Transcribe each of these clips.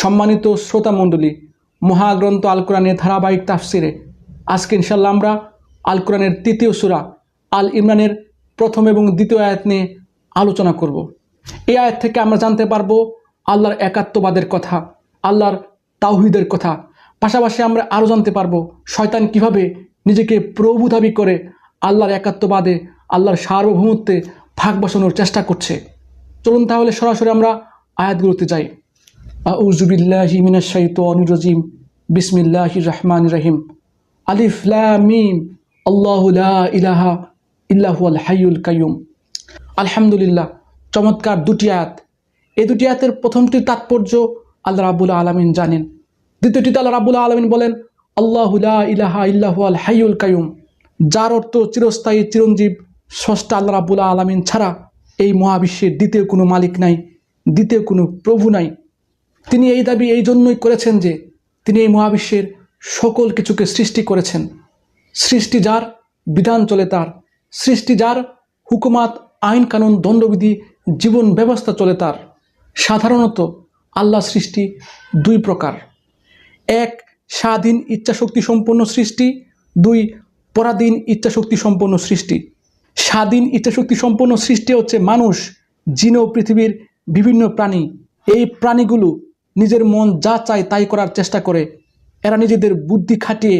সম্মানিত শ্রোতা মণ্ডলী, মহাগ্রন্থ আল কোরআনের ধারাবাহিক তাফসিরে, আজকে ইনশাল্লাহ আমরা আল কোরআনের তৃতীয় সুরা আল ইমরানের প্রথম এবং দ্বিতীয় আয়াত নিয়ে আলোচনা করব। এই আয়াত থেকে আমরা জানতে পারব আল্লাহর একাত্মবাদের কথা, আল্লাহর তাওহিদের কথা। পাশাপাশি আমরা আরও জানতে পারব শয়তান কীভাবে নিজেকে প্রভু দাবি করে আল্লাহর একাত্মবাদে, আল্লাহর সার্বভৌমত্বে ভাগ বসানোর চেষ্টা করছে। চলুন তাহলে সরাসরি আমরা আয়াতগুলোতে যাই। আলিফ ইলাহা কাইয়ুম। আলহামদুলিল্লাহ, চমৎকার দুটি আয়াত। এই দুটি আয়াতের প্রথমটির তাৎপর্য আল্লাহ রাবুল আলমিন জানেন। দ্বিতীয়টিতে আল্লাহ রাবুল আলমিন বলেন, আল্লাহ ইলাহা ইল্লা হুয়াল হাইয়ুল কাইয়ুম। যার অর্থ চিরস্থায়ী, চিরঞ্জীব, স্রষ্টা আল্লাহ রাবুল আলমিন ছাড়া এই মহাবিশ্বের দ্বিতীয় কোনো মালিক নাই, দ্বিতীয় কোনো প্রভু নাই। তিনি এই দাবি এই জন্যই করেছেন যে তিনি এই মহাবিশ্বের সকল কিছুকে সৃষ্টি করেছেন। সৃষ্টি যার বিধান চলে তার। সৃষ্টি যার হুকুমাত, আইন কানুন, দণ্ডবিধি, জীবন ব্যবস্থা চলে তার। সাধারণত আল্লাহ সৃষ্টি দুই প্রকার। এক, স্বাধীন ইচ্ছাশক্তি সম্পন্ন সৃষ্টি। দুই, পরাধীন ইচ্ছাশক্তি সম্পন্ন সৃষ্টি। স্বাধীন ইচ্ছাশক্তি সম্পন্ন সৃষ্টি হচ্ছে মানুষ, জিন পৃথিবীর বিভিন্ন প্রাণী। এই প্রাণীগুলো নিজের মন যা চায় তাই করার চেষ্টা করে। এরা নিজেদের বুদ্ধি খাটিয়ে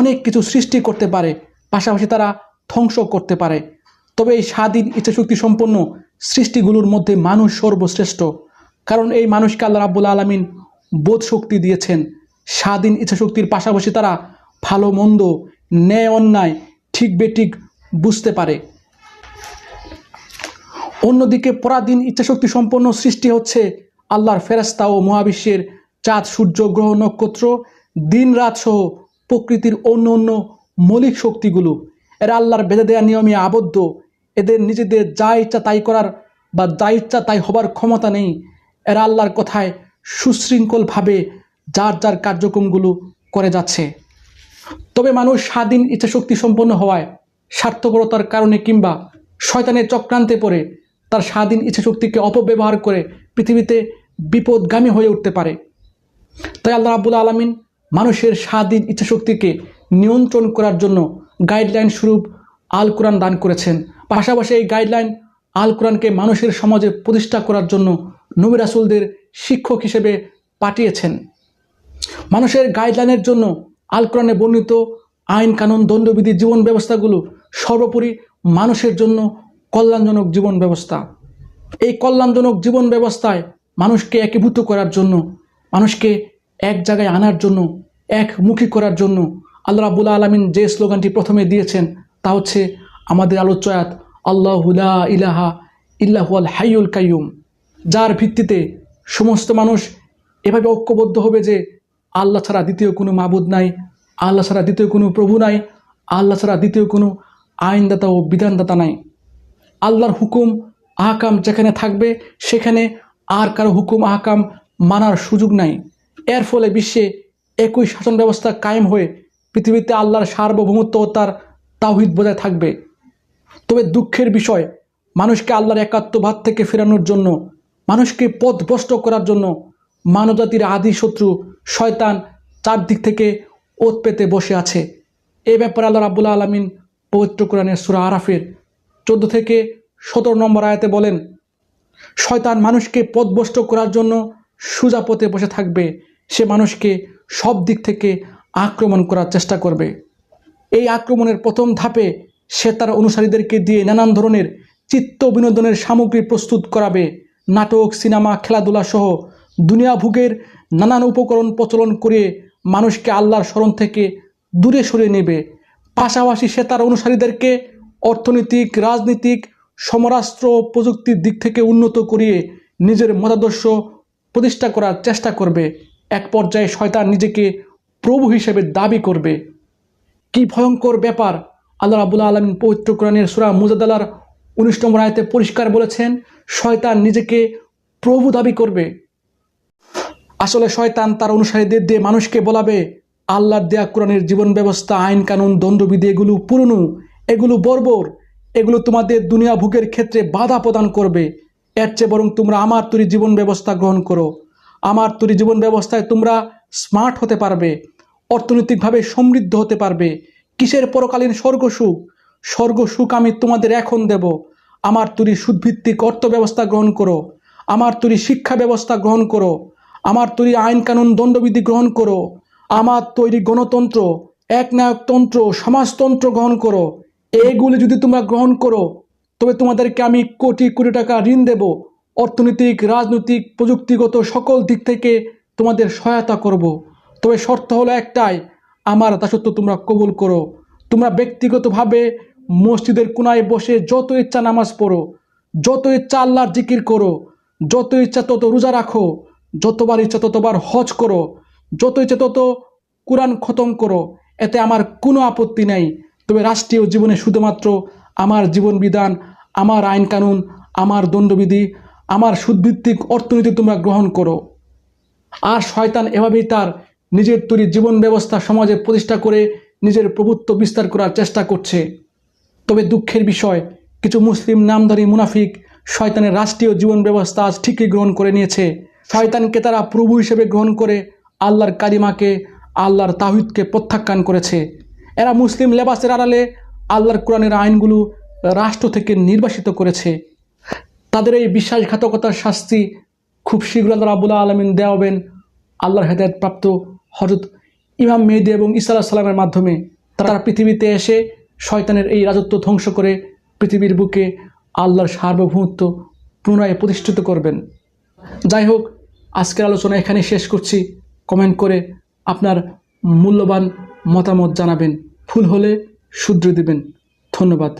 অনেক কিছু সৃষ্টি করতে পারে, পাশাপাশি তারা ধ্বংস করতে পারে। তবে এই স্বাধীন ইচ্ছাশক্তি সম্পন্ন সৃষ্টিগুলোর মধ্যে মানুষ সর্বশ্রেষ্ঠ, কারণ এই মানুষকে আল্লাহ রাবুল আলমিন বোধ শক্তি দিয়েছেন। স্বাধীন ইচ্ছাশক্তির পাশাপাশি তারা ভালো, মন্দ, ন্যায়, অন্যায় ঠিক বেঠিক বুঝতে পারে। অন্যদিকে পরাধীন ইচ্ছাশক্তি সম্পন্ন সৃষ্টি হচ্ছে আল্লাহর ফেরাস্তা ও মহাবিশ্বের চাঁদ, সূর্য, গ্রহ, নক্ষত্র দিন রাত সহ প্রকৃতির অন্য অন্য মৌলিক শক্তিগুলো। এরা আল্লাহর বেঁধে দেওয়া নিয়মে আবদ্ধ। এদের নিজেদের যা ইচ্ছা তাই করার বা যা ইচ্ছা তাই হবার ক্ষমতা নেই। এরা আল্লাহর কথায় সুশৃঙ্খলভাবে যার যার কার্যক্রমগুলো করে যাচ্ছে। তবে মানুষ স্বাধীন ইচ্ছাশক্তি সম্পন্ন হওয়ায় স্বার্থপরতার কারণে কিংবা শয়তানের চক্রান্তে পড়ে, তার স্বাধীন ইচ্ছাশক্তিকে অপব্যবহার করে পৃথিবীতে বিপদগামী হয়ে উঠতে পারে। তাই আল্লাহ রাবুল আলমিন মানুষের স্বাধীন ইচ্ছাশক্তিকে নিয়ন্ত্রণ করার জন্য গাইডলাইন স্বরূপ আল কোরআন দান করেছেন। পাশাপাশি এই গাইডলাইন আল কোরআনকে মানুষের সমাজে প্রতিষ্ঠা করার জন্য নবী রাসুলদের শিক্ষক হিসেবে পাঠিয়েছেন। মানুষের গাইডলাইনের জন্য আল কোরআনে বর্ণিত আইন, কানুন, দণ্ডবিধি, জীবন ব্যবস্থাগুলো সর্বোপরি মানুষের জন্য কল্যাণজনক জীবন ব্যবস্থা। এই কল্যাণজনক জীবন ব্যবস্থায় মানুষকে একীভূত করার জন্য, মানুষকে এক জায়গায় আনার জন্য একমুখী করার জন্য আল্লাহ রাবুল আলমিন যে স্লোগানটি প্রথমে দিয়েছেন, তা হচ্ছে আমাদের আলোচয়াত আল্লাহুলা ইলাহা ইল্লাহুয়াল হাইউল কাইয়ুম যার ভিত্তিতে সমস্ত মানুষ এভাবে ঐক্যবদ্ধ হবে যে আল্লাহ ছাড়া দ্বিতীয় কোনো মাবুদ নাই, আল্লাহ ছাড়া দ্বিতীয় কোনো প্রভু নাই, আল্লাহ ছাড়া দ্বিতীয় কোনো আইনদাতা ও বিধানদাতা নাই। আল্লাহর হুকুম, আহকাম যেখানে থাকবে, সেখানে আর কারও হুকুম আহকাম মানার সুযোগ নাই। এর ফলে বিশ্বে একই শাসন ব্যবস্থা কায়েম হয়ে পৃথিবীতে আল্লাহর সার্বভৌমত্ব ও তার তাহিদ বজায় থাকবে। তবে দুঃখের বিষয়, মানুষকে আল্লাহর একাত্মভাব থেকে ফেরানোর জন্য, মানুষকে পথভ্রষ্ট করার জন্য মানবজাতির আদি শত্রু শয়তান চারদিক থেকে ওত পেতে বসে আছে। এ ব্যাপারে আল্লাহ রাবুল্লাহ আলমিন পবিত্র কোরআনের সুরা আরাফের চোদ্দ থেকে সতেরো নম্বর আয়াতে বলেন শয়তান মানুষকে পথভ্রষ্ট করার জন্য সুজা পথে বসে থাকবে। সে মানুষকে সব দিক থেকে আক্রমণ করার চেষ্টা করবে। এই আক্রমণের প্রথম ধাপে সে তার অনুসারীদেরকে দিয়ে নানান ধরনের চিত্ত বিনোদনের সামগ্রী প্রস্তুত করাবে। নাটক, সিনেমা, খেলাধুলা সহ দুনিয়া ভোগের নানান উপকরণ প্রচলন করে মানুষকে আল্লাহর স্মরণ থেকে দূরে সরিয়ে নেবে। পাশাপাশি সে তার অনুসারীদেরকে অর্থনৈতিক, রাজনীতিক সমরাস্ত্র প্রযুক্তির দিক থেকে উন্নত করিয়ে নিজের মতাদর্শ প্রতিষ্ঠা করার চেষ্টা করবে। এক পর্যায়ে শয়তান নিজেকে প্রভু হিসেবে দাবি করবে। কি ভয়ঙ্কর ব্যাপার, আল্লাহ রাবুল্লাহ আলমিন পবিত্র কোরআনের সুরা মুজাদালার উনিশ নম্বর আয়তে পরিষ্কার বলেছেন, শয়তান নিজেকে প্রভু দাবি করবে। আসলে শয়তান তার অনুসারীদের দিয়ে মানুষকে বলাবে, আল্লাহর দেয়া কোরআনের জীবন ব্যবস্থা, আইন কানুন, দণ্ডবিধি এগুলো পুরনো, এগুলো বর্বর। এগুলো তোমাদের দুনিয়া ভোগের ক্ষেত্রে বাধা প্রদান করবে। এর চেয়ে বরং তোমরা আমার তৈরি জীবন ব্যবস্থা গ্রহণ করো। আমার তৈরি জীবন ব্যবস্থায় তোমরা স্মার্ট হতে পারবে, অর্থনৈতিকভাবে সমৃদ্ধ হতে পারবে। কিসের পরকালীন স্বর্গ সুখ? স্বর্গ সুখ আমি তোমাদের এখন দেব। আমার তৈরি সুদভিত্তিক অর্থ ব্যবস্থা গ্রহণ করো। আমার তৈরি শিক্ষা ব্যবস্থা গ্রহণ করো। আমার তৈরি আইন কানুন দণ্ডবিধি গ্রহণ করো। আমার তৈরি গণতন্ত্র, একনায়কতন্ত্র, সমাজতন্ত্র গ্রহণ করো। এইগুলি যদি তোমরা গ্রহণ করো, তবে তোমাদেরকে আমি কোটি কোটি টাকা ঋণ দেব। অর্থনৈতিক, রাজনৈতিক, প্রযুক্তিগত সকল দিক থেকে তোমাদের সহায়তা করব। তবে শর্ত হলো একটাই, আমার দাসত্ব তোমরা কবুল করো। তোমরা ব্যক্তিগতভাবে মসজিদের কোনায় বসে যত ইচ্ছা নামাজ পড়ো, যত ইচ্ছা আল্লাহর জিকির করো, যত ইচ্ছা তত রোজা রাখো, যতবার ইচ্ছা ততবার হজ করো, যত ইচ্ছা তত কোরআন খতম করো, এতে আমার কোনো আপত্তি নাই। তবে রাষ্ট্রীয় জীবনে শুধুমাত্র আমার জীবন বিধান, আমার আইন কানুন, আমার দণ্ডবিধি, আমার সুদভিত্তিক অর্থনীতি তোমরা গ্রহণ করো। আর শয়তান এভাবেই তার নিজের তৈরি জীবন ব্যবস্থা সমাজে প্রতিষ্ঠা করে নিজের প্রভুত্ব বিস্তার করার চেষ্টা করছে। তবে দুঃখের বিষয়, কিছু মুসলিম নামধারী মুনাফিক শয়তানের রাষ্ট্রীয় জীবন ব্যবস্থা আজ ঠিকই গ্রহণ করে নিয়েছে। শয়তানকে তারা প্রভু হিসেবে গ্রহণ করে আল্লাহর কারিমাকে আল্লাহর তাহিদকে প্রত্যাখ্যান করেছে। এরা মুসলিম লেবাসের আড়ালে আল্লাহর কোরআনের আইনগুলো রাষ্ট্র থেকে নির্বাসিত করেছে। তাদের এই বিশ্বাসঘাতকতার শাস্তি খুব শীঘ্র আল্লাহ রাবুল্লাহ আলমিন দেওয়াবেন। আল্লাহর হেদায়ত প্রাপ্ত হজরত ইমাম মেহেদি এবং ইসা আলাহ সাল্লামের মাধ্যমে তারা পৃথিবীতে এসে শয়তানের এই রাজত্ব ধ্বংস করে পৃথিবীর বুকে আল্লাহর সার্বভৌমত্ব পুনরায় প্রতিষ্ঠিত করবেন। যাই হোক, আজকের আলোচনা এখানে শেষ করছি। কমেন্ট করে আপনার মূল্যবান মতামত জানাবেন। ফুল হলে শুধরে দেবেন। ধন্যবাদ।